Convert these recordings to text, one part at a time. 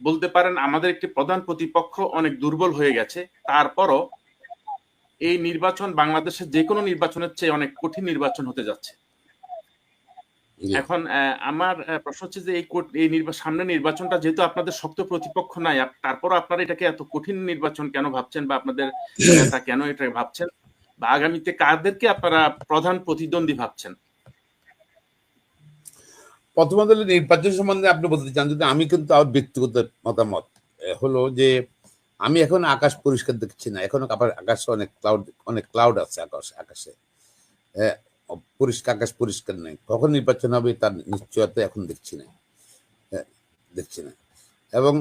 বলতে পারেন আমাদের একটি প্রধান প্রতিপক্ষ অনেক দুর্বল হয়ে গেছে তারপরও এই নির্বাচন বাংলাদেশের যে কোনো নির্বাচনের চেয়ে অনেক কঠিন নির্বাচন হতে যাচ্ছে। এখন আহ, আমার প্রশ্ন হচ্ছে যে এই এই সামনে নির্বাচনটা যেহেতু আপনাদের শক্ত প্রতিপক্ষ নাই তারপরও আপনারা এটাকে এত কঠিন নির্বাচন কেন ভাবছেন বা আপনাদের নেতা কেন এটা ভাবছেন? বা আগামীতে কাদেরকে আপনারা প্রধান প্রতিদ্বন্দ্বী ভাবছেন? প্রথমত নির্বাচন সম্বন্ধে আপনি বলতে চান, যদি আমি কিন্তু আমার ব্যক্তিগত মতামত হলো যে আমি এখন আকাশ পরিষ্কার দেখছি না। এখন আবার আকাশে অনেক ক্লাউড অনেক ক্লাউড আছে আকাশ, আকাশে। পরিষ্কার আকাশ পরিষ্কার নেই। কখন নির্বাচন হবে তার নিশ্চয়তা এখন দেখছি না। দেখছি না। এবং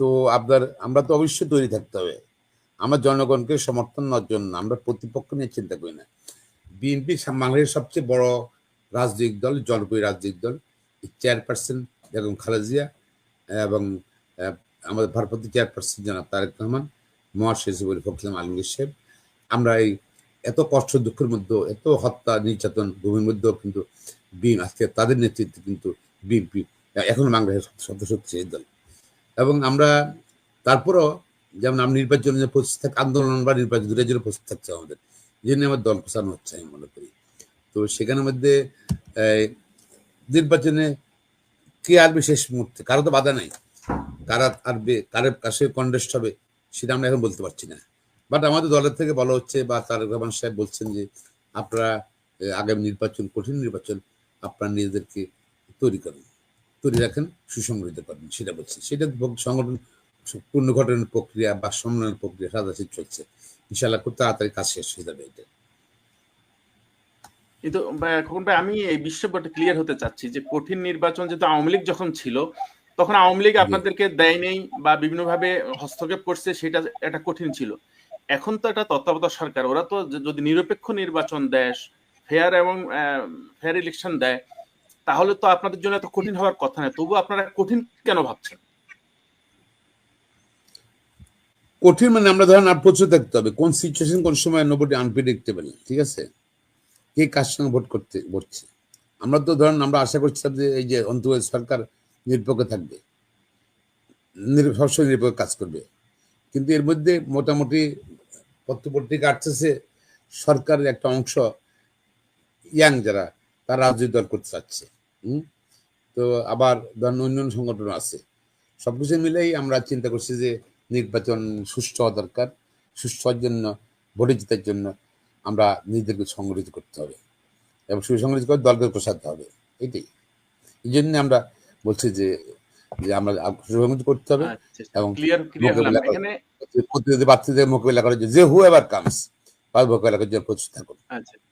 তো আপনার, আমরা তো অবশ্যই তৈরি থাকতে হবে। আমার জনগণকে সমর্থন নেওয়ার জন্য আমরা প্রতিপক্ষ নিয়ে চিন্তা করি না। বিএনপি বাংলাদেশের সবচেয়ে বড় রাজনৈতিক দল, জনপ্রিয় রাজনৈতিক দল চেয়ারপারসন বেগম খালেজিয়া এবং আমাদের ভারপ্রাপ্ত চেয়ারপারসন জনাব তারেক রহমান বলে ফখরুল আলমগীর সাহেব। আমরা এই এত কষ্ট, দুঃখের মধ্যে এত হত্যা, নির্যাতন, ভূমির মধ্যেও কিন্তু বিএন আজকে তাদের নেতৃত্বে কিন্তু বিএনপি এখন বাংলাদেশের সবচেয়ে শক্তিশালী দল। এবং আমরা তারপরও যেমন আমরা নির্বাচনের জন্য প্রস্তুত থাক, আন্দোলন বা নির্বাচন দুটোর জন্য প্রস্তুত থাকছে আমাদের। জন্য আমার দল প্রচারণ হচ্ছে, আমি মনে করি। তো সেখানের মধ্যে নির্বাচনে কে আসবে শেষ মুহূর্তে? কারও তো বাধা নাই। কারা আসবে কারের কাছে কন্টেস্ট হবে, সেটা আমরা এখন বলতে পারছি না। বাট আমাদের দলের থেকে বলা হচ্ছে বা তারেক রহমান সাহেব বলছেন যে, আপনারা আগামী নির্বাচন, কঠিন নির্বাচন, আপনারা নিজেদেরকে তৈরি করেন। তৈরি রাখেন, সুসংগঠিত করেন, সেটা বলছে। সেটা সংগঠন পুনর্গঠনের প্রক্রিয়া বা সম্মেলনের প্রক্রিয়া সাদাসিদ চলছে। ইনশাল্লাহ খুব তাড়াতাড়ি কাজ শেষ হয়ে যাবে এটা। কিন্তু খোকন ভাই আমি এই বিষয়টা ক্লিয়ার হতে চাচ্ছি যে কঠিন নির্বাচন যেহেতু আওয়ামী লীগ যখন ছিল তখন আওয়ামী লীগ আপনাদেরকে দেয় নেই বা বিভিন্নভাবে হস্তক্ষেপ করছে সেটা একটা কঠিন ছিল। এখন তো এটা তত্ত্বাবধায়ক সরকার ওরা তো যদি নিরপেক্ষ নির্বাচন দেয় ফেয়ার এবং ফেয়ার ইলেকশন দেয় তাহলে তো আপনাদের জন্য এত কঠিন হওয়ার কথা নয় তবু আপনারা কঠিন কেন ভাবছেন? কঠিন মানে আমরা ধরেন আর প্রচুর দেখতে হবে কোন সিচুয়েশন কোন সময় নোবডি আনপ্রেডিক্টেবল ঠিক আছে? কে কার সঙ্গে ভোট করতে বসছে আমরা তো ধরেন, আমরা আশা করছিলাম যে এই যে অন্তর্বর্তী সরকার নিরপেক্ষ থাকবে সবসময় নিরপেক্ষ কাজ করবে। কিন্তু এর মধ্যে মোটামুটি পত্রপত্রিকা আসতেছে, সরকারের একটা অংশ ইয়াং যারা, তারা রাজনৈতিক দল করতে চাচ্ছে। হুম? তো আবার ধরেন অন্যান্য সংগঠন আছে। সব কিছু মিলেই আমরা চিন্তা করছি যে নির্বাচন সুষ্ঠু হওয়া দরকার সুষ্ঠু হওয়ার জন্য, ভোটে জেতার জন্য আমরা নিজেদেরকে সংগঠিত করতে হবে এবং সুসংগঠিত করে দলকে প্রসারতে হবে এটাই। এই জন্য আমরা বলছি যে আমরা সুসংগঠিত করতে হবে এবং করা- এখানে প্রতিনিধি প্রার্থীদের মোকাবিলা করার জন্য যে হু এভার কামস বা মোকাবিলা করার জন্য প্রস্তুত থাকুন। আচ্ছা।